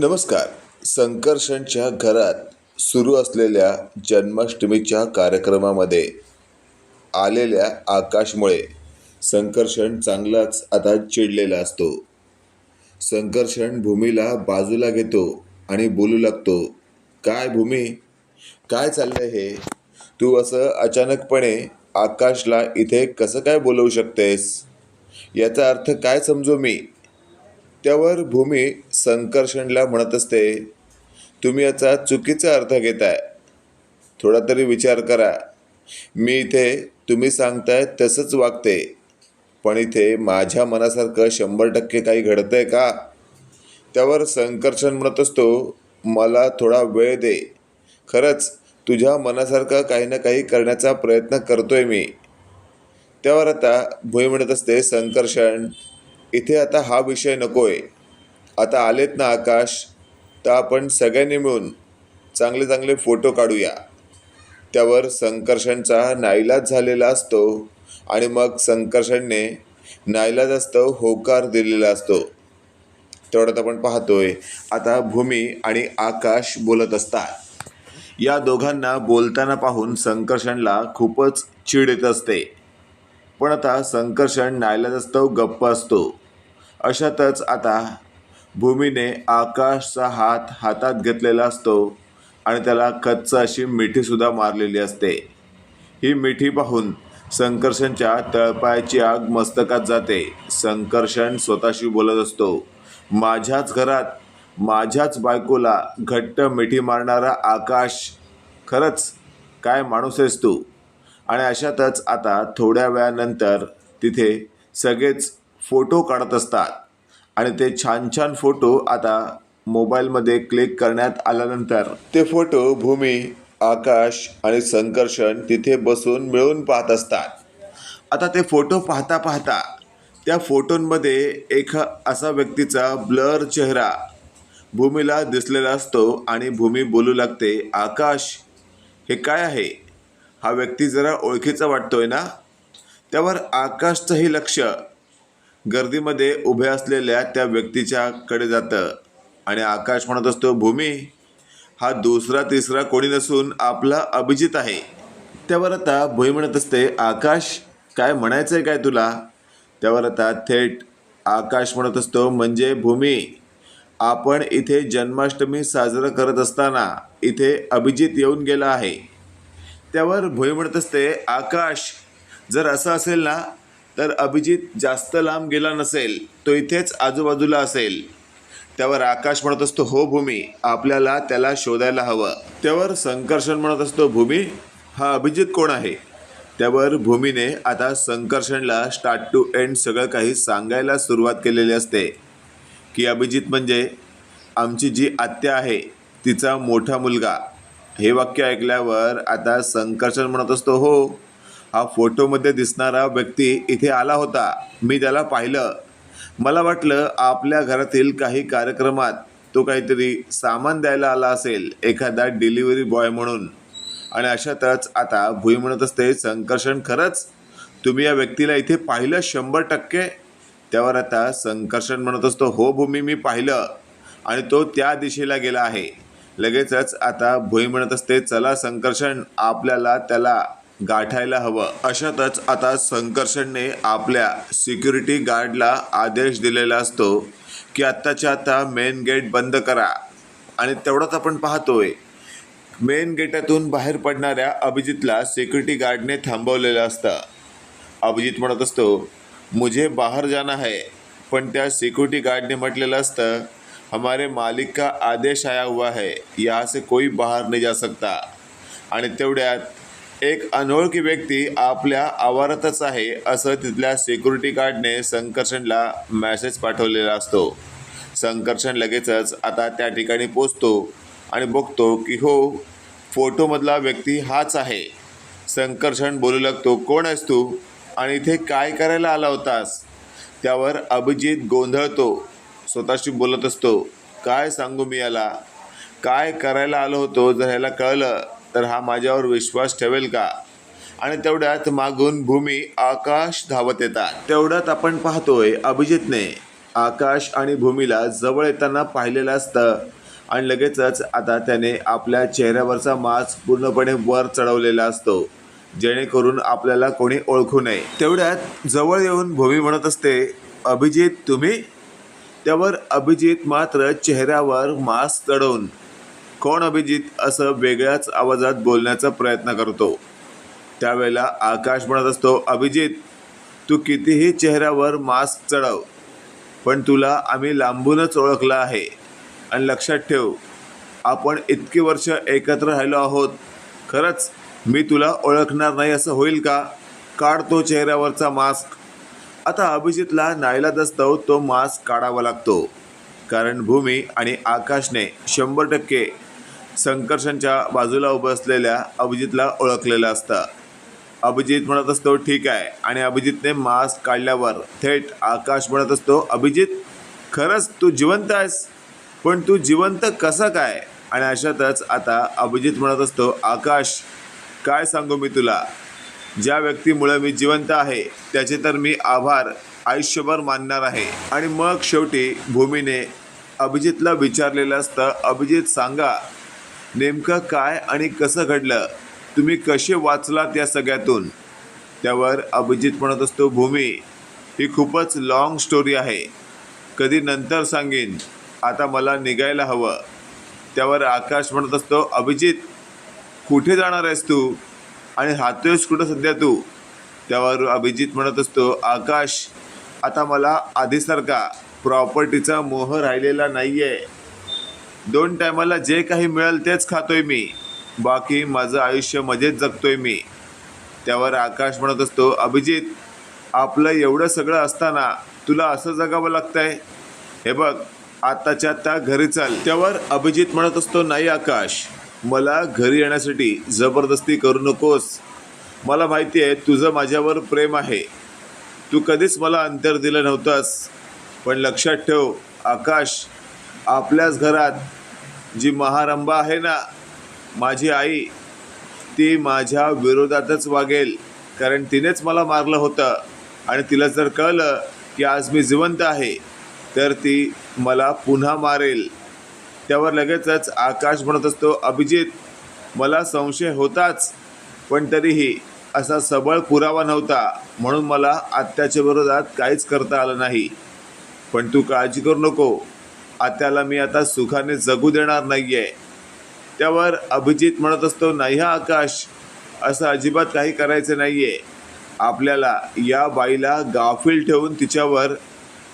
नमस्कार. संकर्षणच्या घरात सुरू असलेल्या जन्माष्टमीच्या कार्यक्रमामध्ये आलेल्या आकाशमुळे संकर्षण चांगलाच आता चिडलेला असतो. संकर्षण भूमीला बाजूला घेतो आणि बोलू लागतो काय भूमी? काय चाललंय हे? तू असं अचानकपणे आकाशला इथे कसं काय बोलवू शकतेस? याचा अर्थ काय समजू मी? त्यावर भूमी संकर्षणला म्हणत असते तुम्ही याचा चुकीचा अर्थ घेताय. थोडा तरी विचार करा. मी इथे तुम्ही सांगताय तसंच वागते. पण इथे माझ्या मनासारखं शंभर टक्के काही घडतंय का? त्यावर संकर्षण म्हणत असतो मला थोडा वेळ दे. खरंच तुझ्या मनासारखं काही ना काही करण्याचा प्रयत्न करतोय मी. त्यावर आता भुई म्हणत असते संकर्षण इथे आता हा विषय नकोय. आता आलेत ना आकाश तर आपण सगळ्यांनी मिळून चांगले चांगले फोटो काढूया. त्यावर संकर्षणचा नाईलाज झालेला असतो आणि मग संकर्षणने नाईलाज असतो होकार दिलेला असतो. तेवढ्यात आपण पाहतोय आता भूमी आणि आकाश बोलत असतात. या दोघांना बोलताना पाहून संकर्षणला खूपच चीड येत असते. पण आता संकर्षण नाईलाजास्तव गप्प असतो. अशातच आता भूमीने आकाशचा हात हातात घेतलेला असतो आणि त्याला कच्च अशी मिठीसुद्धा मारलेली असते. ही मिठी पाहून संकर्षणच्या तळपायाची आग मस्तकात जाते. संकर्षण स्वतःशी बोलत असतो माझ्याच घरात माझ्याच बायकोला घट्ट मिठी मारणारा आकाश खरंच काय माणूस आहेस तू? आणि अशातच आता थोड्या वेळानंतर तिथे सगळेच फोटो काढत असतात. आणि ते छान छान फोटो आता मोबाईलमध्ये क्लिक करण्यात आल्यानंतर ते फोटो भूमी आकाश आणि संकर्षण तिथे बसून मिळून पाहत असतात. आता ते फोटो पाहता पाहता त्या फोटोंमध्ये एक असा व्यक्तीचा ब्लर चेहरा भूमीला दिसलेला असतो आणि भूमी बोलू लागते आकाश हे काय आहे? हा व्यक्ती जरा ओळखीचा वाटतोय ना? त्यावर आकाशचंही लक्ष गर्दीमध्ये उभे असलेल्या त्या व्यक्तीच्याकडे जातं आणि आकाश म्हणत असतो भूमी हा दुसरा तिसरा कोणी नसून आपला अभिजित आहे. त्यावर आता भुई म्हणत असते आकाश काय म्हणायचं आहे काय तुला? त्यावर आता थेट आकाश म्हणत असतो म्हणजे भूमी आपण इथे जन्माष्टमी साजरं करत असताना इथे अभिजित येऊन गेला आहे. त्यावर भुई म्हणत असते आकाश जर असं असेल ना तर अभिजित जास्त लांब गेला नसेल तो इथेच आजूबाजूला असेल. त्यावर आकाश म्हणत असतो हो भूमी आपल्याला त्याला शोधायला हवं. त्यावर संकर्षण म्हणत असतो भूमी हा अभिजित कोण आहे? त्यावर भूमीने आता संकर्षणला स्टार्ट टू एंड सगळं काही सांगायला सुरुवात केलेली असते. की अभिजित म्हणजे आमची जी आत्या आहे तिचा मोठा मुलगा. हे वाक्य ऐकल्यावर आता संकर्षण म्हणत असतो हो हा फोटोमध्ये दिसणारा व्यक्ती इथे आला होता. मी त्याला पाहिलं. मला वाटलं आपल्या घरातील काही कार्यक्रमात तो काहीतरी सामान द्यायला आला असेल एखादा डिलिव्हरी बॉय म्हणून. आणि अशातच आता भुई म्हणत असते संकर्षण खरंच? तुम्ही या व्यक्तीला इथे पाहिलं शंभर टक्के? त्यावर आता संकर्षण म्हणत असतो हो भूमी मी पाहिलं. आणि तो त्या दिशेला गेला आहे. लगेचच आता भुई म्हणत असते चला संकर्षण आपल्याला त्याला गाठायला हवं. अशातच आता संकर्षणने आपल्या सिक्युरिटी गार्डला आदेश दिलेला असतो की आत्ताच्या आता मेन गेट बंद करा. आणि तेवढंच आपण पाहतोय. मेन गेटातून बाहेर पडणाऱ्या अभिजितला सिक्युरिटी गार्डने थांबवलेलं असतं. अभिजित म्हणत असतो मुझे बाहर जाना है. पण त्या सिक्युरिटी गार्डने म्हटलेलं असतं हमारे मालिक का आदेश आया हुआ है? यहाँ से कोई बाहर नहीं जा सकता. आणि तेवढ्यात एक अनोळखी व्यक्ती आपल्या आवारातच आहे असं तिथल्या सिक्युरिटी गार्डने संकर्षणला मॅसेज पाठवलेला असतो. संकर्षण लगेचच आता त्या ठिकाणी पोचतो आणि बघतो की हो फोटोमधला व्यक्ती हाच आहे. संकर्षण बोलू लागतो कोण आहेस तू? आणि इथे काय करायला आला होतास? त्यावर अभिजित गोंधळतो. स्वतःशी बोलत असतो काय सांगू मी याला? काय करायला आलो होतो जर ह्याला कळलं तर हा माझ्यावर विश्वास ठेवेल का? आणि तेवढ्यात मागून भूमी आकाश धावत येतात. तेवढ्यात आपण पाहतोय अभिजितने आकाश आणि भूमीला जवळ येताना पाहिलेलं असतं. आणि लगेचच आता त्याने आपल्या चेहऱ्यावरचा मास्क पूर्णपणे वर चढवलेला असतो जेणेकरून आपल्याला कोणी ओळखू नये. तेवढ्यात जवळ येऊन भूमी म्हणत असते अभिजित तुम्ही? त्यावर अभिजित मात्र चेहऱ्यावर मास्क चढवून कोण अभिजित असं वेगळ्याच आवाजात बोलण्याचा प्रयत्न करतो? त्यावेळेला आकाश म्हणत असतो अभिजित तू कितीही चेहऱ्यावर मास्क चढव पण तुला आम्ही लांबूनच ओळखलं आहे. आणि लक्षात ठेव आपण इतकी वर्ष एकत्र राहिलो आहोत. खरंच मी तुला ओळखणार नाही असं होईल का? काढ तो चेहऱ्यावरचा मास्क. आता अभिजितला नाईलाज असतो तो मास्क काढावा लागतो. कारण भूमी आणि आकाशने शंभर टक्के संकर्षणच्या बाजूला उभं असलेल्या अभिजितला ओळखलेलं असतं. अभिजित म्हणत असतो ठीक आहे. आणि अभिजितने मास्क काढल्यावर थेट आकाश म्हणत असतो अभिजित खरंच तू जिवंत आहेस? पण तू जिवंत कसं काय? आणि अशातच आता अभिजित म्हणत असतो आकाश काय सांगू मी तुला? ज्या व्यक्तीमुळे मी जिवंत आहे त्याचे तर मी आभार आयुष्यभर मानणार आहे. आणि मग शेवटी भूमीने अभिजितला विचारलेलं असतं अभिजित सांगा नेमकं काय आणि कसं घडलं? तुम्ही कसे वाचलात या सगळ्यातून? त्यावर अभिजित म्हणत असतो भूमी ही खूपच लॉंग स्टोरी आहे. कधी नंतर सांगेन. आता मला निघायला हवं. त्यावर आकाश म्हणत असतो अभिजित कुठे जाणार आहेस तू? आणि राहतोयस कुठं सध्या तू? त्यावर अभिजित म्हणत असतो आकाश आता मला आधीसारखा प्रॉपर्टीचा मोह राहिलेला नाही आहे दोन टायमाला जे काही मिळेल तेच खातोय मी. बाकी माझं आयुष्य मजेत जगतोय मी. त्यावर आकाश म्हणत असतो अभिजित आपलं एवढं सगळं असताना तुला असं जगावं लागतंय? हे बघ आत्ताच्या आत्ता घरी चाल. त्यावर अभिजित म्हणत असतो नाही आकाश मला घरी येण्यासाठी जबरदस्ती करू नकोस. मला माहिती आहे तुझं माझ्यावर प्रेम आहे. तू कधीच मला अंतर दिलं नव्हतंस. पण लक्षात ठेव आकाश आपल्याच घरात जी महारंभा आहे ना माझी आई ती माझ्या विरोधातच वागेल. कारण तिनेच मला मारलं होतं. आणि तिला जर कळलं की आज मी जिवंत आहे तर ती मला पुन्हा मारेल. त्यावर लगेचच आकाश म्हणत असतो अभिजित मला संशय होताच पण तरीही असा सबळ पुरावा नव्हता. म्हणून मला आत्याच्या विरोधात काहीच करता आलं नाही. पण तू काळजी करू नको. आत्याला मी आता सुखाने जगू देणार नाही आहे त्यावर अभिजित म्हणत असतो नाही हा आकाश असं अजिबात काही करायचं नाही आहे आपल्याला या बाईला गाफील ठेवून तिच्यावर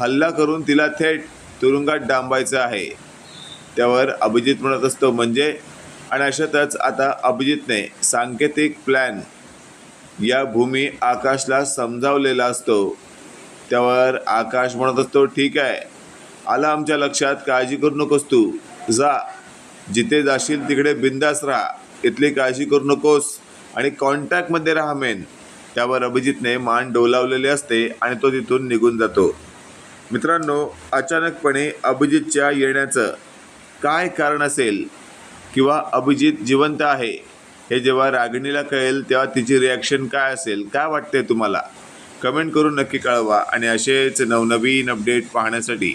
हल्ला करून तिला थेट तुरुंगात डांबायचं आहे. त्यावर अभिजित म्हणत असतो म्हणजे? आणि अशातच आता अभिजितने सांकेतिक प्लॅन या भूमी आकाशला समजावलेला असतो. त्यावर आकाश म्हणत असतो ठीक आहे आला आमच्या लक्षात काळजी करू नकोस तू. जा. जिथे जाशील तिकडे बिंदास राहा. इथली काळजी करू नकोस. आणि कॉन्टॅक्टमध्ये राहा मेन त्यावर अभिजितने मान डोलावलेले असते आणि तो तिथून निघून जातो. मित्रांनो अचानकपणे अभिजितच्या येण्याचं काय कारण असेल किंवा अभिजित जिवंत आहे हे जेव्हा रागिणीला कळेल तेव्हा तिची रिॲक्शन काय असेल काय वाटते तुम्हाला? कमेंट करून नक्की कळवा. आणि असेच नवनवीन अपडेट पाहण्यासाठी